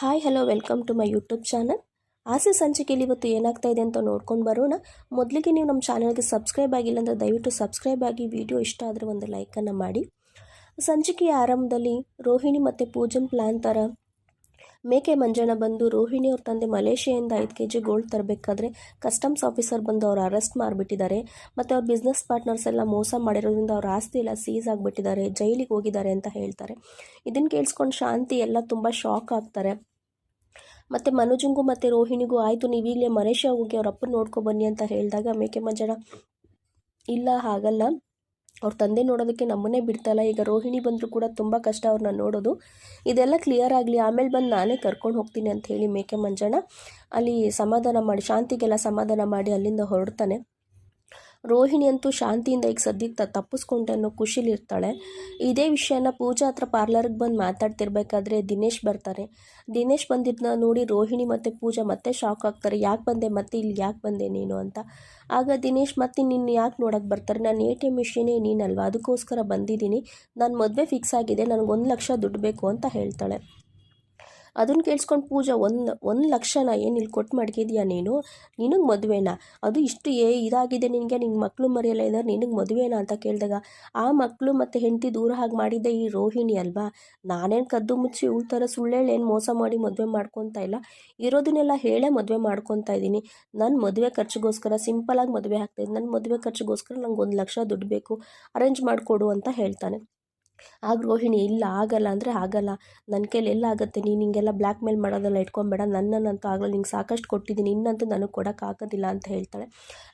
Hi hello welcome to my YouTube channel ಆಸೆ ಸಂಚಿಕೆಯಲ್ಲಿ ಇವತ್ತು ಏನಾಗ್ತಾ ಇದೆ ಅಂತ ನೋಡ್ಕೊಂಡು ಬರೋಣ. ಮೊದಲಿಗೆ ನೀವು ನಮ್ಮ ಚಾನಲ್ಗೆ ಸಬ್ಸ್ಕ್ರೈಬ್ ಆಗಿಲ್ಲ ಅಂದರೆ ದಯವಿಟ್ಟು ಸಬ್ಸ್ಕ್ರೈಬ್ ಆಗಿ ವಿಡಿಯೋ ಇಷ್ಟ ಆದರೆ ಒಂದು ಲೈಕನ್ನು ಮಾಡಿ. ಸಂಚಿಕೆಯ ಆರಂಭದಲ್ಲಿ ರೋಹಿಣಿ ಮತ್ತು ಪೂಜನ್ ಪ್ಲ್ಯಾನ್ ಥರ ಮೇಕೆ ಮಂಜಣ್ಣ ಬಂದು ರೋಹಿಣಿ ಅವ್ರ ತಂದೆ ಮಲೇಷಿಯಾದಿಂದ ಐದು ಕೆ ಜಿ ಗೋಲ್ಡ್ ತರಬೇಕಾದ್ರೆ ಕಸ್ಟಮ್ಸ್ ಆಫೀಸರ್ ಬಂದು ಅವ್ರು ಅರೆಸ್ಟ್ ಮಾಡಿಬಿಟ್ಟಿದ್ದಾರೆ. ಮತ್ತು ಅವ್ರ ಬಿಸ್ನೆಸ್ ಪಾರ್ಟ್ನರ್ಸ್ ಎಲ್ಲ ಮೋಸ ಮಾಡಿರೋದ್ರಿಂದ ಅವ್ರ ಆಸ್ತಿ ಎಲ್ಲ ಸೀಸ್ ಆಗಿಬಿಟ್ಟಿದ್ದಾರೆ, ಜೈಲಿಗೆ ಹೋಗಿದ್ದಾರೆ ಅಂತ ಹೇಳ್ತಾರೆ. ಇದನ್ನು ಕೇಳಿಸ್ಕೊಂಡು ಶಾಂತಿ ಎಲ್ಲ ತುಂಬ ಶಾಕ್ ಆಗ್ತಾರೆ. ಮತ್ತು ಮನುಜಂಗೂ ಮತ್ತು ರೋಹಿಣಿಗೂ ಆಯಿತು ನೀವೀಗಲೇ ಮಲೇಷ್ಯಾ ಹೋಗಿ ಅವ್ರ ಅಪ್ಪನ ನೋಡ್ಕೊಬನ್ನಿ ಅಂತ ಹೇಳಿದಾಗ ಮೇಕೆ ಮಂಜಣ್ಣ, ಇಲ್ಲ, ಹಾಗಲ್ಲ. ಅವ್ರ ತಂದೆ ನೋಡೋದಕ್ಕೆ ನಮ್ಮನ್ನೇ ಬಿಡ್ತಲ್ಲ, ಈಗ ರೋಹಿಣಿ ಬಂದರೂ ಕೂಡ ತುಂಬ ಕಷ್ಟ ಅವ್ರನ್ನ ನೋಡೋದು. ಇದೆಲ್ಲ ಕ್ಲಿಯರ್ ಆಗಲಿ, ಆಮೇಲೆ ಬಂದು ನಾನೇ ಕರ್ಕೊಂಡು ಹೋಗ್ತೀನಿ ಅಂತ ಹೇಳಿ ಮೇಕೆ ಮಂಜಣ್ಣ, ಅಲ್ಲಿ ಸಮಾಧಾನ ಮಾಡಿ, ಶಾಂತಿಗೆಲ್ಲ ಸಮಾಧಾನ ಮಾಡಿ ಅಲ್ಲಿಂದ ಹೊರಡ್ತಾನೆ. ರೋಹಿಣಿ ಅಂತೂ ಶಾಂತಿಯಿಂದ ಈಗ ಸದ್ಯಕ್ಕೆ ತ ತಪ್ಪಿಸ್ಕೊಂಡೆ ಅನ್ನೋ ಖುಷಿಲಿರ್ತಾಳೆ ಇದೇ ವಿಷಯನ ಪೂಜಾ ಹತ್ರ ಪಾರ್ಲರ್ಗೆ ಬಂದು ಮಾತಾಡ್ತಿರ್ಬೇಕಾದ್ರೆ ದಿನೇಶ್ ಬರ್ತಾರೆ. ದಿನೇಶ್ ಬಂದಿದ್ದನ್ನ ನೋಡಿ ರೋಹಿಣಿ ಮತ್ತು ಪೂಜಾ ಮತ್ತೆ ಶಾಕ್ ಆಗ್ತಾರೆ. ಯಾಕೆ ಬಂದೆ? ಮತ್ತೆ ಇಲ್ಲಿ ಯಾಕೆ ಬಂದೆ ನೀನು ಅಂತ. ಆಗ ದಿನೇಶ್ ಮತ್ತೆ ನಿನ್ನ ಯಾಕೆ ನೋಡೋಕ್ಕೆ ಬರ್ತಾರೆ? ನಾನು ಎ ಟಿ ಎಂ ಮಿಷಿನೇ ನೀನಲ್ವಾ? ಅದಕ್ಕೋಸ್ಕರ ಬಂದಿದ್ದೀನಿ. ನಾನು ಮದುವೆ ಫಿಕ್ಸ್ ಆಗಿದೆ. ನನಗೆ ಒಂದು ಲಕ್ಷ ದುಡ್ಡು ಬೇಕು ಅಂತ ಹೇಳ್ತಾಳೆ. ಅದನ್ನು ಕೇಳಿಸ್ಕೊಂಡು ಪೂಜಾ, ಒಂದು ಒಂದು ಲಕ್ಷನ ಏನು ಇಲ್ಲಿ ಕೊಟ್ಟು ಮಾಡ್ಕಿದ್ಯಾ ನೀನು? ನಿನಗೆ ಮದುವೆನಾ? ಅದು ಇಷ್ಟು ಏ, ಇದಾಗಿದೆ ನಿನಗೆ ನಿಂಗೆ ಮಕ್ಕಳು ಮರೆಯಲ್ಲ ಇದ್ದಾರೆ ನಿನಗೆ ಮದುವೆನಾ ಅಂತ ಕೇಳಿದಾಗ, ಆ ಮಕ್ಕಳು ಮತ್ತು ಹೆಂಡತಿ ದೂರ ಹಾಗೆ ಮಾಡಿದ್ದೆ ಈ ರೋಹಿಣಿ ಅಲ್ವಾ? ನಾನೇನು ಕದ್ದು ಮುಚ್ಚಿ ಇವಳ ಥರ ಸುಳ್ಳೇಳು ಏನು ಮೋಸ ಮಾಡಿ ಮದುವೆ ಮಾಡ್ಕೊತಾ ಇಲ್ಲ. ಇರೋದನ್ನೆಲ್ಲ ಹೇಳೇ ಮದುವೆ ಮಾಡ್ಕೊತಾ ಇದ್ದೀನಿ ನನ್ನ ಮದುವೆ ಖರ್ಚಿಗೋಸ್ಕರ ಸಿಂಪಲಾಗಿ ಮದುವೆ ಆಗ್ತಾಯಿದ್ದು ನನ್ನ ಮದುವೆ ಖರ್ಚಿಗೋಸ್ಕರ ನಂಗೆ ಒಂದು ಲಕ್ಷ ದುಡ್ಡು ಬೇಕು. ಅರೇಂಜ್ ಮಾಡಿಕೊಡು ಅಂತ ಹೇಳ್ತಾನೆ. ಆಗ ರೋಹಿಣಿ, ಇಲ್ಲ, ಆಗಲ್ಲ. ಅಂದರೆ, ಆಗಲ್ಲ. ನನ್ನ ಕೈಲಿ ಎಲ್ಲ ಆಗುತ್ತೆ. ನೀನು ಹಿಂಗೆಲ್ಲ ಬ್ಲ್ಯಾಕ್ ಮೇಲ್ ಮಾಡೋದೆಲ್ಲ ಇಟ್ಕೊಂಬೇಡ. ನನ್ನನ್ನಂತೂ ಆಗಲ್ಲ. ನಿಂಗೆ ಸಾಕಷ್ಟು ಕೊಟ್ಟಿದ್ದೀನಿ. ಇನ್ನಂತೂ ನನಗೆ ಕೊಡೋಕ್ಕಾಗೋದಿಲ್ಲ ಅಂತ ಹೇಳ್ತಾಳೆ.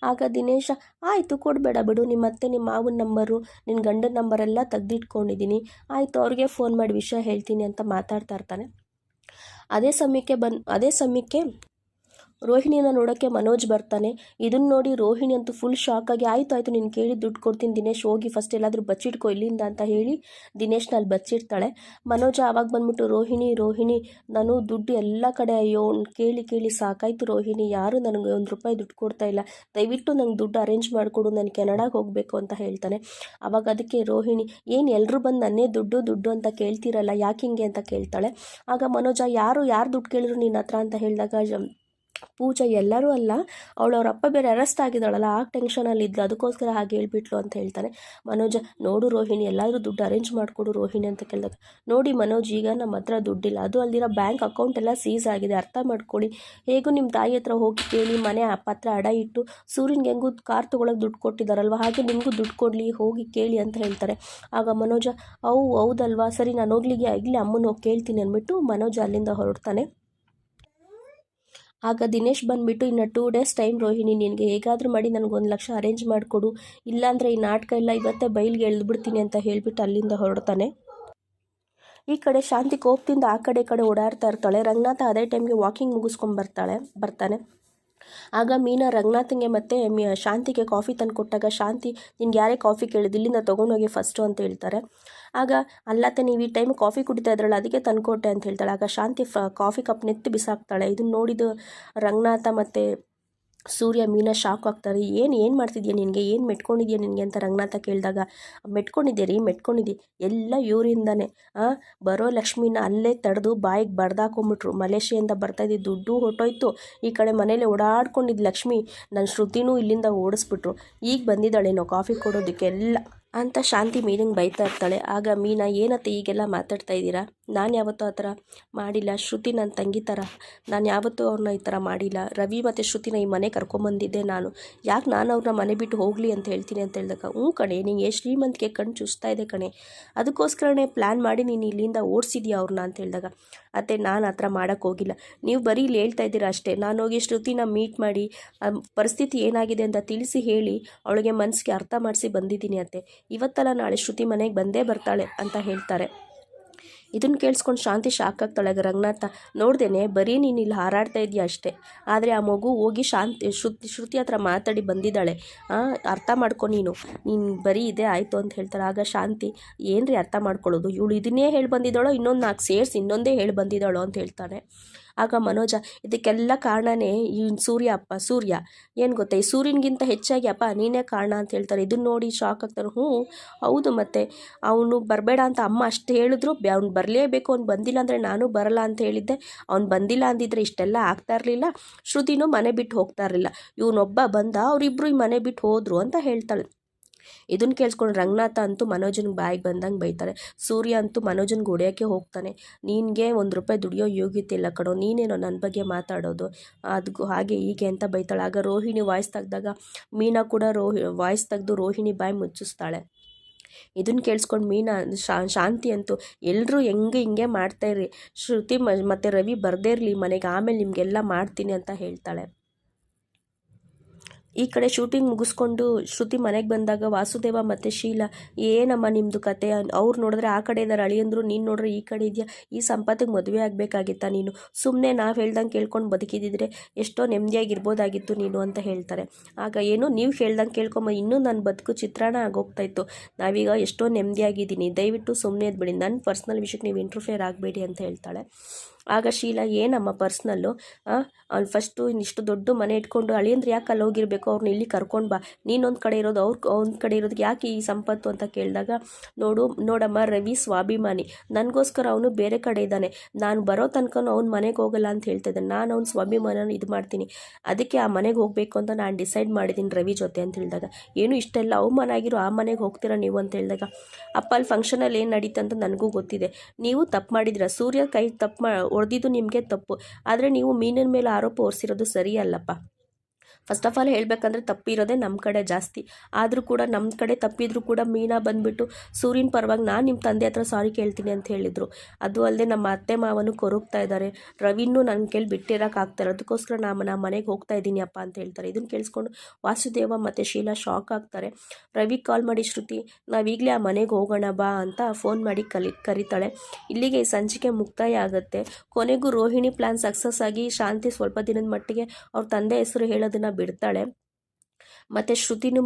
ಆಗ ದಿನೇಶ, ಆಯಿತು, ಕೊಡಬೇಡ ಬಿಡು. ನಿಮ್ಮ ಅತ್ತೆ ನಿಮ್ಮ ಮಾವನ ನಂಬರು ನಿನ್ನ ಗಂಡನ ನಂಬರೆಲ್ಲ ತೆಗ್ದಿಟ್ಕೊಂಡಿದ್ದೀನಿ ಆಯಿತು, ಅವ್ರಿಗೆ ಫೋನ್ ಮಾಡಿ ವಿಷಯ ಹೇಳ್ತೀನಿ ಅಂತ ಮಾತಾಡ್ತಾ ಇರ್ತಾನೆ. ಅದೇ ಸಮಯಕ್ಕೆ ಬನ್ ಅದೇ ಸಮಯಕ್ಕೆ ರೋಹಿಣಿಯನ್ನು ನೋಡೋಕ್ಕೆ ಮನೋಜ್ ಬರ್ತಾನೆ. ಇದನ್ನು ನೋಡಿ ರೋಹಿಣಿ ಅಂತೂ ಫುಲ್ ಶಾಕ್ ಆಗಿ, ಆಯಿತು ಆಯಿತು, ನೀನು ಕೇಳಿ ದುಡ್ಡು ಕೊಡ್ತೀನಿ, ದಿನೇಶ್ ಹೋಗಿ ಫಸ್ಟ್ ಎಲ್ಲಾದರೂ ಬಚ್ಚಿಟ್ಕೋ, ಇಲ್ಲಿಂದ ಅಂತ ಹೇಳಿ ದಿನೇಶ್ನ ಅಲ್ಲಿ ಬಚ್ಚಿಡ್ತಾಳೆ. ಮನೋಜ ಆವಾಗ ಬಂದ್ಬಿಟ್ಟು, ರೋಹಿಣಿ ರೋಹಿಣಿ, ನಾನು ದುಡ್ಡು ಎಲ್ಲ ಕಡೆ ಅಯ್ಯೋ ಕೇಳಿ ಕೇಳಿ ಸಾಕಾಯಿತು ರೋಹಿಣಿ, ಯಾರು ನನಗೆ ಒಂದು ರೂಪಾಯಿ ದುಡ್ಡು ಕೊಡ್ತಾ ಇಲ್ಲ. ದಯವಿಟ್ಟು ನಂಗೆ ದುಡ್ಡು ಅರೇಂಜ್ ಮಾಡಿಕೊಡು, ನಾನು ಕೆನಡಾಗೆ ಹೋಗಬೇಕು ಅಂತ ಹೇಳ್ತಾನೆ. ಆವಾಗ ಅದಕ್ಕೆ ರೋಹಿಣಿ, ಏನು ಎಲ್ಲರೂ ಬಂದು ನನ್ನೇ ದುಡ್ಡು ದುಡ್ಡು ಅಂತ ಕೇಳ್ತಿರಲ್ಲ, ಯಾಕೆ ಹಿಂಗೆ ಅಂತ ಕೇಳ್ತಾಳೆ. ಆಗ ಮನೋಜ, ಯಾರು ಯಾರು ದುಡ್ಡು ಕೇಳಿದ್ರು ನಿನ್ನ ಹತ್ರ? ಅಂತ ಹೇಳಿದಾಗ ಪೂಜಾ ಎಲ್ಲರೂ ಅಲ್ಲ, ಅವಳು ಅವ್ರ ಅಪ್ಪ ಬೇರೆ ಅರೆಸ್ಟ್ ಆಗಿದ್ದಾಳಲ್ಲ, ಆಗ ಟೆನ್ಷನಲ್ಲಿ ಇದ್ಲು. ಅದಕ್ಕೋಸ್ಕರ ಹಾಗೆ ಹೇಳ್ಬಿಟ್ಲು ಅಂತ ಹೇಳ್ತಾನೆ. ಮನೋಜ, ನೋಡು ರೋಹಿಣಿ, ಎಲ್ಲಾದರೂ ದುಡ್ಡು ಅರೇಂಜ್ ಮಾಡಿಕೊಡು ರೋಹಿಣಿ ಅಂತ ಕೇಳಿದಾಗ, ನೋಡಿ ಮನೋಜ್, ಈಗ ನಮ್ಮ ಹತ್ರ ದುಡ್ಡಿಲ್ಲ. ಅದು ಅಲ್ದಿರೋ ಬ್ಯಾಂಕ್ ಅಕೌಂಟ್ ಎಲ್ಲ ಸೀಸ್ ಆಗಿದೆ. ಅರ್ಥ ಮಾಡ್ಕೊಳ್ಳಿ. ಹೇಗೂ ನಿಮ್ಮ ತಾಯಿ ಹತ್ರ ಹೋಗಿ ಕೇಳಿ, ಮನೆ ಪತ್ರ ಅಡ ಇಟ್ಟು ಸೂರ್ಯನ್ಗೆ ಹೆಂಗೂ ಕಾರ್ ತೊಗೊಳಕ್ಕೆ ದುಡ್ಡು ಕೊಟ್ಟಿದ್ದಾರಲ್ವ ಹಾಗೆ ನಿಮಗೂ ದುಡ್ಡು ಕೊಡಲಿ, ಹೋಗಿ ಕೇಳಿ ಅಂತ ಹೇಳ್ತಾರೆ. ಆಗ ಮನೋಜ, ಅವು ಹೌದಲ್ವಾ? ಸರಿ, ನಾನು ಹೋಗ್ಲಿಗೆ ಇಲ್ಲಿ ಅಮ್ಮನ ಹೋಗಿ ಕೇಳ್ತೀನಿ ಅಂದ್ಬಿಟ್ಟು ಮನೋಜ ಅಲ್ಲಿಂದ ಹೊರಡ್ತಾನೆ. ಆಗ ದಿನೇಶ್ ಬಂದ್ಬಿಟ್ಟು, ಇನ್ನು ಟೂ ಡೇಸ್ ಟೈಮ್ ರೋಹಿಣಿ, ನಿನಗೆ ಹೇಗಾದರೂ ಮಾಡಿ, ನನಗೊಂದು ಲಕ್ಷ ಅರೇಂಜ್ ಮಾಡಿಕೊಡು. ಇಲ್ಲಾಂದರೆ ಈ ನಾಟಕ ಎಲ್ಲ ಇವತ್ತೇ ಬೈಲ್ಗೆ ಎಳ್ದುಬಿಡ್ತೀನಿ ಅಂತ ಹೇಳಿಬಿಟ್ಟು ಅಲ್ಲಿಂದ ಹೊರಡ್ತಾನೆ. ಈ ಕಡೆ ಶಾಂತಿ ಕೋಪದಿಂದ ಆ ಕಡೆ ಕಡೆ ಓಡಾಡ್ತಾ ಇರ್ತಾಳೆ. ರಂಗನಾಥ ಅದೇ ಟೈಮ್ಗೆ ವಾಕಿಂಗ್ ಮುಗಿಸ್ಕೊಂಡು ಬರ್ತಾಳೆ, ಬರ್ತಾನೆ. ಆಗ ಮೀನಾ ರಂಗನಾಥಂಗೆ ಮತ್ತೆ ಶಾಂತಿಗೆ ಕಾಫಿ ತಂದು ಕೊಟ್ಟಾಗ, ಶಾಂತಿ, ನಿನ್ಗೆ ಯಾರೇ ಕಾಫಿ ಕೇಳಿದ್ದು ಇಲ್ಲಿಂದ ತೊಗೊಂಡೋಗಿ ಫಸ್ಟು ಅಂತ ಹೇಳ್ತಾರೆ. ಆಗ, ಅಲ್ಲತ್ತೆ, ನೀವು ಈ ಟೈಮ್ ಕಾಫಿ ಕುಡಿತಾ ಇದ್ರಲ್ಲ, ಅದಕ್ಕೆ ತಂದುಕೊಟ್ಟೆ ಅಂತ ಹೇಳ್ತಾಳೆ. ಆಗ ಶಾಂತಿ ಕಾಫಿ ಕಪ್ ನೆತ್ತಿ ಬಿಸಾಕ್ತಾಳೆ. ಇದನ್ನು ನೋಡಿದ ರಂಗನಾಥ ಮತ್ತು ಸೂರ್ಯ ಮೀನ ಶಾಕ್ ಆಗ್ತಾರೆ. ಏನು ಏನು ಮಾಡ್ತಿದ್ಯಾ ನಿನಗೆ? ಏನು ಮೆಟ್ಕೊಂಡಿದ್ಯಾ ನಿನಗೆ ಅಂತ ರಂಗನಾಥ ಕೇಳಿದಾಗ, ಮೆಟ್ಕೊಂಡಿದ್ದೆ ರೀ, ಮೆಟ್ಕೊಂಡಿದ್ದೆ. ಎಲ್ಲ ಇವರಿಂದಾನೆ ಬರೋ ಲಕ್ಷ್ಮಿನ ಅಲ್ಲೇ ತಡೆದು ಬಾಯಿಗೆ ಬಡ್ದಾಕೊಂಬಿಟ್ರು ಮಲೇಷಿಯಿಂದ ಬರ್ತಾಯಿದ್ದು ದುಡ್ಡು ಹೊಟ್ಟೋಯ್ತು ಈ ಕಡೆ ಮನೇಲಿ ಓಡಾಡ್ಕೊಂಡಿದ್ದು ಲಕ್ಷ್ಮಿ ನನ್ನ ಶ್ರುತಿನೂ ಇಲ್ಲಿಂದ ಓಡಿಸ್ಬಿಟ್ರು. ಈಗ ಬಂದಿದ್ದಾಳೇನೋ ಕಾಫಿ ಕೊಡೋದಕ್ಕೆಲ್ಲ ಅಂತ ಶಾಂತಿ ಮೀನಿಂಗ್ ಬೈತಾ ಇರ್ತಾಳೆ. ಆಗ ಮೀನಾ, ಏನತ್ತೆ ಈಗೆಲ್ಲ ಮಾತಾಡ್ತಾ ಇದ್ದೀರಾ? ನಾನು ಯಾವತ್ತೂ ಆ ಥರ ಮಾಡಿಲ್ಲ. ಶ್ರುತಿ ನನ್ನ ತಂಗಿ ಥರ. ನಾನು ಯಾವತ್ತೂ ಅವ್ರನ್ನ ಈ ಥರ ಮಾಡಿಲ್ಲ. ರವಿ ಮತ್ತು ಶ್ರುತಿನ ಈ ಮನೆ ಕರ್ಕೊಂಬಂದಿದ್ದೆ ನಾನು. ಯಾಕೆ ನಾನು ಅವ್ರನ್ನ ಮನೆ ಬಿಟ್ಟು ಹೋಗಲಿ ಅಂತ ಹೇಳ್ತೀನಿ ಅಂತ ಹೇಳಿದಾಗ, ಹ್ಞೂ ಕಣೆ ನಿಂಗೆ ಶ್ರೀಮಂತಿಗೆ ಕಣ್ಣು ಚುಸ್ತಾ ಇದೆ ಕಣೆ. ಅದಕ್ಕೋಸ್ಕರನೇ ಪ್ಲ್ಯಾನ್ ಮಾಡಿ ನೀನು ಇಲ್ಲಿಂದ ಓಡಿಸಿದ್ಯಾ ಅವ್ರನ್ನ ಅಂತ ಹೇಳಿದಾಗ, ಅತ್ತೆ, ನಾನು ಆ ಥರ ಮಾಡೋಕ್ಕೆ ಹೋಗಿಲ್ಲ. ನೀವು ಬರೀ ಇಲ್ಲಿ ಹೇಳ್ತಾ ಇದ್ದೀರಾ ಅಷ್ಟೇ. ನಾನು ಹೋಗಿ ಶ್ರುತಿನ ಮೀಟ್ ಮಾಡಿ ಪರಿಸ್ಥಿತಿ ಏನಾಗಿದೆ ಅಂತ ತಿಳಿಸಿ ಹೇಳಿ, ಅವಳಿಗೆ ಮನಸ್ಸಿಗೆ ಅರ್ಥ ಮಾಡಿಸಿ ಬಂದಿದ್ದೀನಿ ಅತ್ತೆ. ಇವತ್ತಲ್ಲ ನಾಳೆ ಶ್ರುತಿ ಮನೆಗೆ ಬಂದೇ ಬರ್ತಾಳೆ ಅಂತ ಹೇಳ್ತಾರೆ. ಇದನ್ನು ಕೇಳಿಸ್ಕೊಂಡು ಶಾಂತಿ ಶಾಕ್ ಆಗ್ತಾಳೆ ರಂಗನಾಥ, ನೋಡ್ದೇನೆ ಬರೀ ನೀನು ಇಲ್ಲಿ ಹಾರಾಡ್ತಾ ಇದೆಯಾ ಅಷ್ಟೇ. ಆದರೆ ಆ ಮಗು ಹೋಗಿ ಶಾಂತಿ, ಶ್ರುತಿ ಶ್ರುತಿ ಹತ್ರ ಮಾತಾಡಿ ಬಂದಿದ್ದಾಳೆ. ಅರ್ಥ ಮಾಡ್ಕೊ ನೀನು. ನೀನು ಬರೀ ಇದೆ ಆಯಿತು ಅಂತ ಹೇಳ್ತಾರೆ ಆಗ ಶಾಂತಿ ಏನು ರೀ ಅರ್ಥ ಮಾಡ್ಕೊಳ್ಳೋದು? ಇವಳು ಇದನ್ನೇ ಹೇಳಿ ಬಂದಿದ್ದಾಳೋ? ಇನ್ನೊಂದು ನಾಲ್ಕು ಸೇರಿಸಿ ಇನ್ನೊಂದೇ ಹೇಳಿ ಬಂದಿದ್ದಾಳೋ ಅಂತ ಹೇಳ್ತಾನೆ. ಆಗ ಮನೋಜ, ಇದಕ್ಕೆಲ್ಲ ಕಾರಣನೇ ಈ ಸೂರ್ಯ ಅಪ್ಪ, ಸೂರ್ಯ. ಏನು ಗೊತ್ತಾ ಸೂರ್ಯನಿಗಿಂತ ಹೆಚ್ಚಾಗಿ ಅಪ್ಪ ನೀನೇ ಕಾರಣ ಅಂತ ಹೇಳ್ತಾರೆ. ಇದನ್ನ ನೋಡಿ ಶಾಕ್ ಆಗ್ತಾರೆ. ಹ್ಞೂ, ಹೌದು ಮತ್ತೆ. ಅವನು ಬರಬೇಡ ಅಂತ ಅಮ್ಮ ಅಷ್ಟು ಹೇಳಿದ್ರು. ಅವ್ನು ಬರಲೇಬೇಕು, ಅವ್ನು ಬಂದಿಲ್ಲ ಅಂದರೆ ನಾನು ಬರಲ್ಲ ಅಂತ ಹೇಳಿದ್ದೆ. ಅವ್ನು ಬಂದಿಲ್ಲ ಅಂದಿದ್ರೆ ಇಷ್ಟೆಲ್ಲ ಆಗ್ತಾ ಇರಲಿಲ್ಲ. ಶ್ರುತಿನೂ ಮನೆ ಬಿಟ್ಟು ಹೋಗ್ತಾ ಇರಲಿಲ್ಲ. ಇವನೊಬ್ಬ ಬಂದ ಅವರಿಬ್ಬರು ಈ ಮನೆ ಬಿಟ್ಟು ಹೋದರು ಅಂತ ಹೇಳ್ತಾಳೆ. ಇದನ್ನ ಕೇಳಿಸ್ಕೊಂಡು ರಂಗನಾಥ ಅಂತೂ ಮನೋಜನ್ ಬಾಯಿಗೆ ಬಂದಂಗೆ ಬೈತಾರೆ. ಸೂರ್ಯ ಅಂತೂ ಮನೋಜನ್ಗೆ ಹೊಡೆಯೋಕ್ಕೆ ಹೋಗ್ತಾನೆ. ನಿನಗೆ ಒಂದು ರೂಪಾಯಿ ದುಡಿಯೋ ಯೋಗ್ಯತೆ ಇಲ್ಲ ಕಡೋ ನೀನೇನೋ ನನ್ನ ಬಗ್ಗೆ ಮಾತಾಡೋದು. ಅದು ಹಾಗೆ ಹೀಗೆ ಅಂತ ಬೈತಾಳೆ. ಆಗ ರೋಹಿಣಿ ವಾಯ್ಸ್ ತೆಗ್ದಾಗ ಮೀನಾ ಕೂಡ ರೋಹಿ, ವಾಯ್ಸ್ ತೆಗೆದು ರೋಹಿಣಿ ಬಾಯಿ ಮುಚ್ಚಿಸ್ತಾಳೆ. ಇದನ್ನ ಕೇಳಿಸ್ಕೊಂಡು ಮೀನಾ ಶಾಂತಿ ಅಂತೂ ಎಲ್ಲರೂ ಹೆಂಗೆ ಹಿಂಗೆ ಮಾಡ್ತಾಯಿರಿ ಶ್ರುತಿ ಮತ್ತು ರವಿ ಬರದೇ ಇರಲಿ ಮನೆಗೆ, ಆಮೇಲೆ ನಿಮಗೆಲ್ಲ ಮಾಡ್ತೀನಿ ಅಂತ ಹೇಳ್ತಾಳೆ. ಈ ಕಡೆ ಶೂಟಿಂಗ್ ಮುಗಿಸ್ಕೊಂಡು ಶ್ರುತಿ ಮನೆಗೆ ಬಂದಾಗ ವಾಸುದೇವ ಮತ್ತು ಶೀಲಾ, ಏನಮ್ಮ ನಿಮ್ಮದು ಕತೆ? ಅವ್ರು ನೋಡಿದ್ರೆ ಆ ಕಡೆ ಇದ್ದಾರೆ ಅಳಿಯಂದ್ರು ನೀನು ನೋಡ್ರೆ ಈ ಕಡೆ ಇದೆಯಾ? ಈ ಸಂಪತ್ತಿಗೆ ಮದುವೆ ಆಗಬೇಕಾಗಿತ್ತಾ ನೀನು? ಸುಮ್ಮನೆ ನಾವು ಹೇಳ್ದಂಗೆ ಕೇಳ್ಕೊಂಡು ಬದುಕಿದ್ದಿದ್ರೆ ಎಷ್ಟೋ ನೆಮ್ಮದಿಯಾಗಿರ್ಬೋದಾಗಿತ್ತು ನೀನು ಅಂತ ಹೇಳ್ತಾರೆ. ಆಗ ಏನು, ನೀವು ಹೇಳ್ದಂಗೆ ಕೇಳ್ಕೊಂಬ, ಇನ್ನೂ ನನ್ನ ಬದುಕು ಚಿತ್ರಾಣ ಆಗೋಗ್ತಾಯಿತ್ತು ನಾವೀಗ ಎಷ್ಟೋ ನೆಮ್ಮದಿಯಾಗಿದ್ದೀನಿ ದಯವಿಟ್ಟು ಸುಮ್ಮನೆ ಇದ್ಬಿಡಿ. ನನ್ನ ಪರ್ಸ್ನಲ್ ವಿಷಯಕ್ಕೆ ನೀವು ಇಂಟ್ರಫೇರ್ ಆಗಬೇಡಿ ಅಂತ ಹೇಳ್ತಾಳೆ. ಆಗ ಶೀಲಾ ಏನಮ್ಮ ಪರ್ಸ್ನಲ್ಲು ಅವ್ನು ಫಸ್ಟು ಇನ್ನಿಷ್ಟು ದೊಡ್ಡ ಮನೆ ಇಟ್ಕೊಂಡು ಅಳಿಯಂದ್ರೆ ಯಾಕೆ ಅಲ್ಲಿ ಹೋಗಿರ್ಬೇಕು? ಅವ್ರನ್ನ ಇಲ್ಲಿ ಕರ್ಕೊಂಡು ಬಾ. ನೀನೊಂದು ಕಡೆ ಇರೋದು ಅವ್ರ ಒಂದು ಕಡೆ ಇರೋದಕ್ಕೆ ಯಾಕೆ ಈ ಸಂಪತ್ತು? ಅಂತ ಕೇಳಿದಾಗ, ನೋಡು, ನೋಡಮ್ಮ, ರವಿ ಸ್ವಾಭಿಮಾನಿ. ನನಗೋಸ್ಕರ ಅವನು ಬೇರೆ ಕಡೆ ಇದ್ದಾನೆ. ನಾನು ಬರೋ ತನಕ ಅವ್ನ ಮನೆಗೆ ಹೋಗಲ್ಲ ಅಂತ ಹೇಳ್ತಾ ಇದ್ದಾನೆ. ನಾನು ಅವ್ನ ಸ್ವಾಭಿಮಾನ ಇದು ಮಾಡ್ತೀನಿ. ಅದಕ್ಕೆ ಆ ಮನೆಗೆ ಹೋಗಬೇಕು ಅಂತ ನಾನು ಡಿಸೈಡ್ ಮಾಡಿದ್ದೀನಿ ರವಿ ಜೊತೆ. ಅಂತ ಹೇಳಿದಾಗ, ಏನು ಇಷ್ಟೆಲ್ಲ ಅವಮಾನ ಆಗಿರೋ ಆ ಮನೆಗೆ ಹೋಗ್ತೀರಾ ನೀವು? ಅಂತ ಹೇಳಿದಾಗ, ಅಪ್ಪ, ಅಲ್ಲಿ ಫಂಕ್ಷನಲ್ಲಿ ಏನು ನಡೀತಂತ ನನಗೂ ಗೊತ್ತಿದೆ. ನೀವು ತಪ್ಪು ಮಾಡಿದಿರ ಸೂರ್ಯ ಕೈ ತಪ್ಪು ಮಾ ಹೊಡೆದಿದ್ದು ನಿಮಗೆ ತಪ್ಪು. ಆದರೆ ನೀವು ಮೀನಿನ ಮೇಲೆ ಆರೋಪ ಹೊರಿಸಿರೋದು ಸರಿಯಲ್ಲಪ್ಪ. ಫಸ್ಟ್ ಆಫ್ ಆಲ್ ಹೇಳಬೇಕಂದ್ರೆ ತಪ್ಪಿರೋದೇ ನಮ್ಮ ಕಡೆ ಜಾಸ್ತಿ. ಆದರೂ ಕೂಡ ನಮ್ಮ ಕಡೆ ತಪ್ಪಿದ್ರು ಕೂಡ ಮೀನಾ ಬಂದುಬಿಟ್ಟು ಸೂರ್ಯನ ಪರವಾಗಿ ನಾನು ನಿಮ್ಮ ತಂದೆ ಹತ್ರ ಸಾರಿ ಕೇಳ್ತೀನಿ ಅಂತ ಹೇಳಿದರು. ಅದು ಅಲ್ಲದೆ ನಮ್ಮ ಅತ್ತೆ ಮಾವನು ಕೊರಗ್ತಾ ಇದ್ದಾರೆ ರವಿನೂ ನನ್ನ ಕೇಳಿ ಬಿಟ್ಟಿರೋಕ್ಕಾಗ್ತಾರೆ ಅದಕ್ಕೋಸ್ಕರ ನಾನು ನಮ್ಮ ಮನೆಗೆ ಹೋಗ್ತಾ ಇದ್ದೀನಿ ಅಪ್ಪ ಅಂತ ಹೇಳ್ತಾರೆ. ಇದನ್ನು ಕೇಳಿಸ್ಕೊಂಡು ವಾಸುದೇವ ಮತ್ತು ಶೀಲಾ ಶಾಕ್ ಆಗ್ತಾರೆ. ರವಿ ಕಾಲ್ ಮಾಡಿ, ಶ್ರುತಿ, ನಾವೀಗಲೇ ಆ ಮನೆಗೆ ಹೋಗೋಣ ಬಾ ಅಂತ ಫೋನ್ ಮಾಡಿ ಕಲಿ, ಕರೀತಾಳೆ. ಇಲ್ಲಿಗೆ ಈ ಸಂಚಿಕೆ ಮುಕ್ತಾಯ ಆಗುತ್ತೆ. ಕೊನೆಗೂ ರೋಹಿಣಿ ಪ್ಲ್ಯಾನ್ ಸಕ್ಸಸ್ ಆಗಿ ಶಾಂತಿ ಸ್ವಲ್ಪ ದಿನದ ಮಟ್ಟಿಗೆ ಅವ್ರ ತಂದೆ ಹೆಸರು ಹೇಳೋದನ್ನು ಬಿಡ್ತಾಳೆ. ಮತ್ತೆ ಶ್ರುತಿನೂ